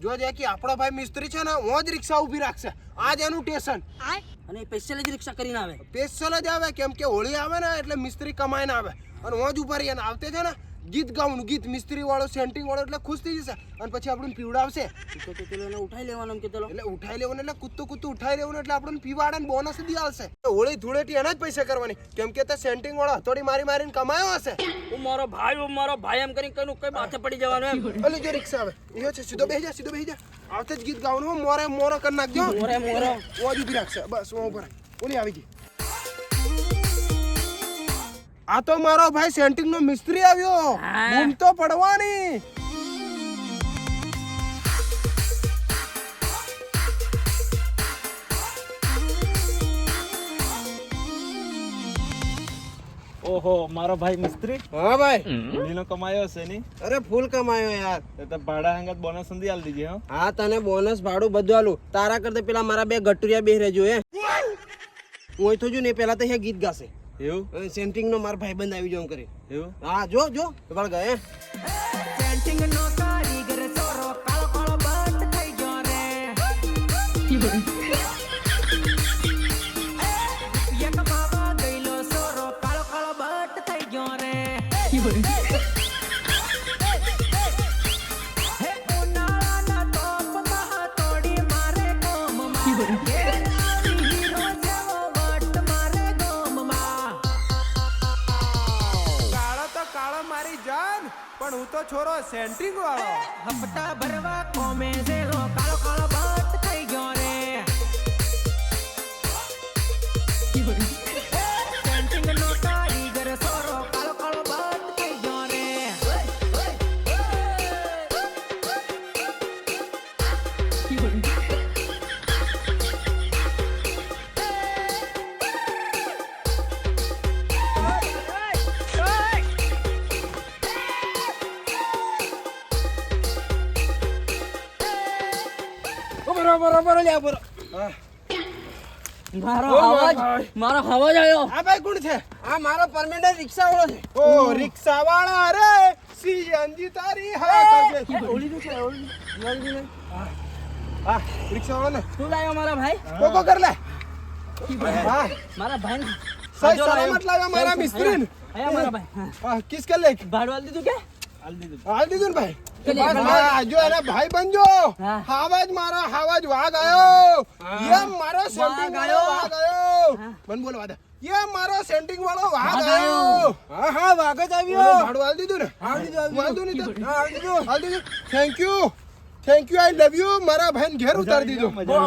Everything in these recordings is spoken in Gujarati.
જો જે કે આપણો ભાઈ મિસ્ત્રી છે ને હું જ રિક્ષા ઊભી રાખશે. આજ એનું ટેશન. અને સ્પેશિયલ જ રિક્ષા કરીને આવે. સ્પેશિયલ જ આવે કેમ કે હોળી આવે ને એટલે મિસ્ત્રી કમાઈને આવે. અને હું જ ઊભા રહીએ અને આવતે છે ને ગીત ગાવાનું ગીત મિસ્ત્રી વાળો સેન્ટિંગ વાળો એટલે ખુશ થઈ જશે. અને પછી આપણને પીવડાવશે. તો પેલો એને ઉઠાઈ લેવાનો એમ કે ચલો એટલે ઉઠાઈ લેવાનું એટલે કૂતું કૂતું ઉઠાઈ લેવાનું એટલે આપણને પીવાડે બોનસ દી આવશે. હોળી ધૂળેટી એના જ પૈસા કરવાની. કેમ કે તે સેન્ટિંગ વાળો હથોડી મારી મારીને કમાયો હશે. હું મારો ભાઈ હું મારો ભાઈ એમ કરીને કઈ કઈ માથે પડી જવાનું એમ. એટલે જો રિક્ષા આવે. એ છે સીધો બેસી જા સીધો બેસી જા. આવતે જ ગીત ગાવાનું મોરે મોરો કરી નાખજો. મોરે મોરો. ઓજ ઊભી રાખશે. બસ હું ઉપર ઓલી આવી ગઈ. આ તો મારો ભાઈ સેન્ટિંગ નો મિસ્ત્રી આવ્યો. હા. બૂમ તો પડવાની. ઓહો મારો ભાઈ મિસ્ત્રી. હા ભાઈ. નીનો કમાયો હશે ની? અરે ફૂલ કમાયો યાર. તો તો ભાડા હંગત બોનસ સંધી આલ દીજે હો. હા તને બોનસ ભાડું બધું આલું. તારા કરતા પેલા મારા બે ગટુરિયા બે રહેજો હે. હું તો જો ને પેલા તો અહીંયા ગીત ગાશે. એવું? સેન્ટિંગ નો મારો ભાઈબંધ આવી જાવ કરી. એવું? હા જો જો. વળ ગયા કાળો કાળો મારી જાન પણ હું તો છોરો સેન્ટ્રિંગ વાળો હપ્તા ભરવા કોમે ઝેરો કાળો બરોબર બરો લ્યા બરો. મારો અવાજ. મારો અવાજ આવ્યો આ ભાઈ કોણ છે? આ મારો પરમેનન્ટ રિક્ષા વાળો છે. ઓ રિક્ષા વાળા રે સીએનજી તારી હા કરજે ઓલી છે ઓલી હા રિક્ષા વાળો ને. તું લાયો મારા ભાઈ? કોકો કર લે. હા. મારા ભાઈ સહી સલામત લાવ્યા મારા મિસ્ત્રીને. આયા મારા ભાઈ. કિસ કર લે. ભાડવાલ દીધું કે? હાલ દીધું ભાઈ? ચલે, બસ, ભાઈ. હા, જો એના ભાઈ બનજો. હાવાજ મારો હાવાજ વાઘ આયો. યે મારો સેન્ટિંગ વાળો વાઘ આયો. હા. મન બોલો વાદા યે મારો સેન્ટિંગ વાળો વાઘ વાઘ આયો. આયો. હા હા વાઘ જ આવ્યો. ભાડું હાલ દીધું ને? હાલ દીધું હાલ દીધું. ને તો? હા, હાલ દીધું. હાલ દીધું. Thank you thank you I love you મારા ભાઈને ઘેર ઉતારી દીધો. મજા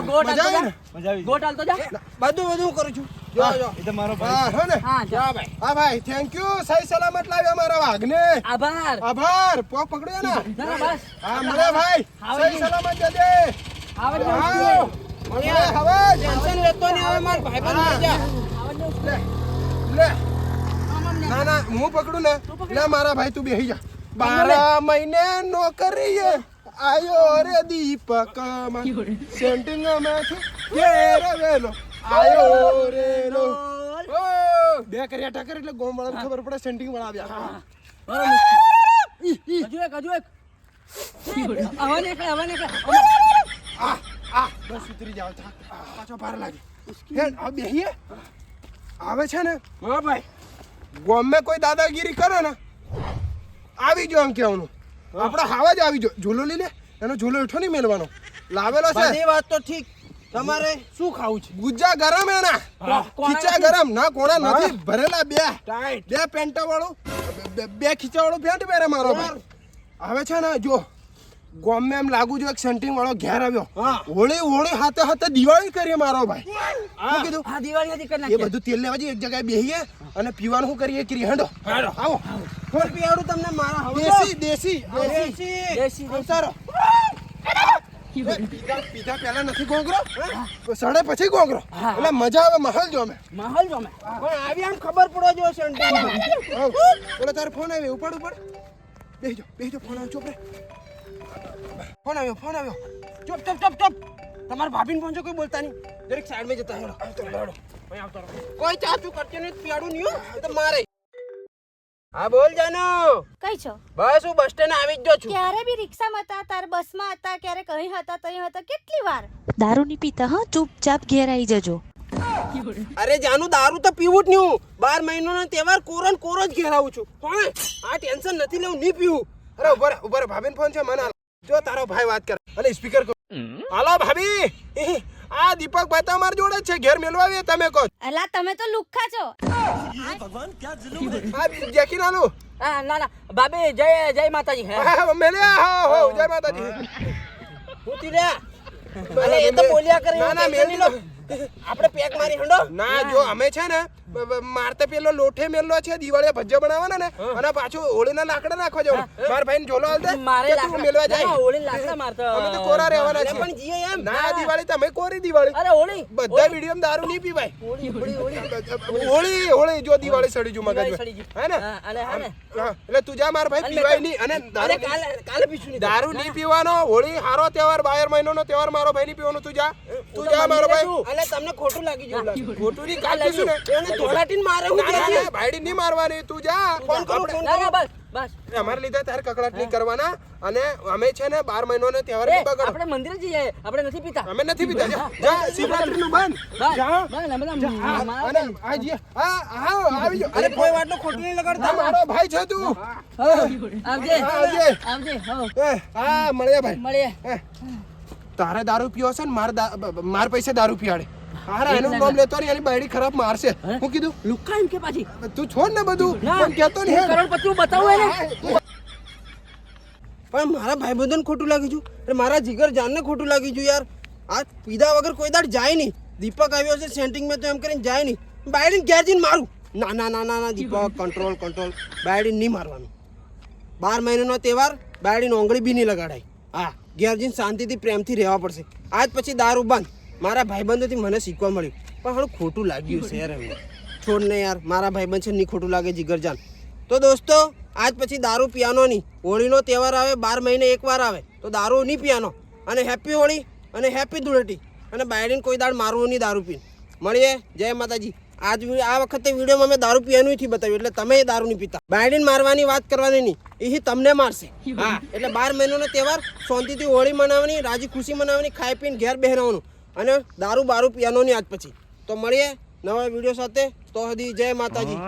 આવી ગોટ જા. બધું બધું કરું છું. જો જો. એ તો ભાઈ. હો ને. હા જા. ભાઈ. હા ભાઈ. થેન્ક યુ સહી સલામત લાવ્યો મારા વાઘને. આભાર. આભાર. પોક પકડ્યો ને? ના ના બસ હા મળે ભાઈ. સહી સલામત જજે. આવડ મળે હવે. ટેન્શન લેતો નહીં હવે માર ભાઈબંધ લઈ જા. આવડ લે. ના ના હું પકડું ને? લે મારા ભાઈ તું બેહી જા. બારા મહિને નોકરી આયો રે દીપક સેન્ટિંગ વેલો આયો રે બે કર્યા ટાકર એટલે ગોમ વાળા ખબર પડે સેન્ટિંગ વાળા આવ્યા. હજુ એક હજુ એક. આવાને એક આવા એક આ આ બસ ઉતરી જાવ પાછો ભાર લાગે. હેડ આ બેહીએ? આવે છે ને? હા ભાઈ. ગોમે કોઈ દાદાગીરી કરે ને આવી જો એમ કેવાનું આપણે હાવા જ આવી જો ઝૂલો લઈ લે એનો ઝૂલો હેઠો નહીં મેલવાનો. લાવેલો છે? બધી વાત તો ઠીક. તમારે શું ખાવું છે? ગુજ્જા ગરમ એના ખીચા ગરમ. ના કોણા નથી ભરેલા બે. બે પેન્ટા વાળું બે- ખીચા વાળું પેન્ટ પહેરે મારો ભાઈ. હવે છે ને જો ગોમે એમ લાગુ જો એક સેન્ટિંગ વાળો ઘેર આવ્યો. હોળી હોળી હાથે હાથે દિવાળી કરીએ મારો ભાઈ. શું કીધું? હા દિવાળી હતી કરી એ બધું તેલ લેવા જઈએ એક જગ્યાએ બેહીએ અને પીવાનું શું કરીએ કરી હેડો. આવો. કોણ પીવાડું તમને મારા દેશી દેશી દેશી દેશી. અવતારો પીધા નથી ગોંગરો સડે પછી ગોંગરો. એટલે મજા આવે માહોલ જો અમે માહોલ પણ આવી આમ ખબર પડો જો સેન્ટિંગ તારે ફોન આવ્યો ઉપાડ ઉપાડ બેસજો બેહજો ફોન આવ્યો ચોપ ફોન આવ્યો ફોન આવ્યો ચૂપ ચૂપ ચૂપ ચૂપ તમારા ભાભીને પહોંચો કોઈ બોલતા નહીં દરેક સાઈડમાં જતા કોઈ ચાચું કરશે નહીં પીવાડું નહીં તો મારે હા બોલ જાનુ. કઈ છો? બસ હું બસ સ્ટેન્ડ આવી જ છું. ક્યારે બી રિક્ષામાં હતા તાર બસમાં હતા ક્યારે કઈ હતા તઈ હતા કેટલી વાર? દારૂ ની પીતા હા ચૂપચાપ ઘેર આવી જજો. અરે જાનું દારૂ તો પીવું જ નહીં હું. બાર મહિનાનો તહેવાર કોરો કોરો જ ઘેર આવું છું. કોણ આ ટેન્શન નથી લેવું નહીં પીવું. અરે ઉભર ઉભર ઊભા ફોન છે મને જો તારો ભાઈ વાત કરે. અરે સ્પીકર હાલો ભાભી. આ દીપક ભાઈ તો જોડે છે ઘેર મેળવા આવીએ તમે કહો અલા તમે તો લુખ્ખા છો. આ જેકી નાનું હા ના ના. બાબે જય જય માતાજી. હે. હા મેલ્યા હા હો જય માતાજી. હું રે અરે એ તો બોલ્યા કરે ના, ના, મેલી લો. આપણે પેક મારી હંડો? ના જો અમે છે ને મારતે પેલો લોઠે મેલો છે દિવાળીએ ભજ્જો બનાવવાના ને અને પાછું હોળીના લાકડા નાખવા જવાનું. મારા ભાઈને જોલો હાલ દે મારે તું મેલવા જાય. ના, હોળી લાકડા મારતો. અમે તો કોરા રહેવાના છે પણ જીએ એમ. ના દિવાળી તમે કોરી દિવાળી? અરે હોળી. બધા વીડિયો દારૂ નહીં પીવાય. હોળી હોળી જો દિવાળી સડી જુ મગજ હે ને? ને? એટલે તું જા મારા ભાઈ પીવાય નહીં અને દારૂ કાલે કાલે પીશું નહીં દારૂ નહીં પીવાનો હોળી હારો તહેવાર બાયર મહિનાનો તહેવાર મારો ભાઈ નહીં પીવાનું તું જા. તું જા મારો ભાઈ. અલે તમને ખોટું લાગી જેવું ખોટું ની કાલ પીશું ને. એને ધોળાટીને મારે હું ના, ના, કે ભાઈડી નહીં મારવાની. તું જા. ફોન કરું ફોન ના ના બસ બસ. અમારે લીધે તારે કકડાટ નહીં કરવાના. અને અમે છે ને બાર મહિનાનો તહેવાર નહીં બગાડો આપણે મંદિરે જઈએ. આપણે નથી પીતા. અમે નથી પીતા. જા, શિવરાત્રી નું બંધ. જા. ને અને આ જે- હા, હા, આવી જો અરે કોઈ વાતનો ખોટું નહીં લગાડતા. મારો ભાઈ છે તું. આવજે. આવજે. આવજે હા. મળ્યા ભાઈ. મળીએ. એ, તારે દારૂ પીવો છે ને માર માર પૈસે દારૂ પીવાડે. હારા એનું નામ લેતો નહીં એની બાયડી ખરાબ મારશે. હું? કીધું? લુક્કા એમ કે પાછી? તું છોડ ને બધું. પણ કહેતો નહીં કરોડપતિ હું બતાવું એને. પણ મારા ભાઈ બંધન ખોટું લાગી છું. અને મારા જીગર જાનને ખોટું લાગી છું યાર. આ પીધા વગર કોઈ દાડ જાય નહીં. દીપક આવ્યો છે સેન્ટિંગ મેં તો એમ કરીને જાય નહીં. બાયડીને ઘેર જઈને મારું. ના ના ના ના ના દીપક કંટ્રોલ કંટ્રોલ બાયડીને નહીં મારવાનું. બાર મહિનાનો તહેવાર બાયડીને ઓંગળી બી નહીં લગાડાય. હા, ઘેર શાંતિથી પ્રેમથી રહેવા પડશે. આજ પછી દારૂ બંધ. મારા ભાઈબંધોથી મને શીખવા મળ્યું. પણ હું ખોટું લાગ્યું છે યાર છોડ ને યાર, મારા ભાઈબંધ છે નહીં ખોટું લાગે જીગરજાન. તો દોસ્તો, આજ પછી દારૂ પીવાનો નહીં. હોળીનો તહેવાર આવે, બાર મહિને એકવાર આવે. તો દારૂ નહીં પીવાનો. અને હેપી હોળી અને હેપી ધૂળેટી. અને બાયડીને કોઈ દાળ મારવું નહીં દારૂ પીને. મળીએ. જય માતાજી. આજ આ વખતે વિડીયોમાં મેં દારૂ પીવાનું નથી બતાવ્યું, એટલે તમે દારૂ નહીં પીતા. બાયડીને મારવાની વાત કરવાની નહીં. એ તમને મારશે. હા એટલે બાર મહિનાનો તહેવાર શાંતિથી હોળી મનાવવાની રાજી ખુશી મનાવવાની ખાઈ પીને ઘેર બેહરાવાનું અને દારૂ બારૂ પીવાનો નહીં આજ પછી. તો મળીએ નવા વીડિયો સાથે. તો હજી જય માતાજી.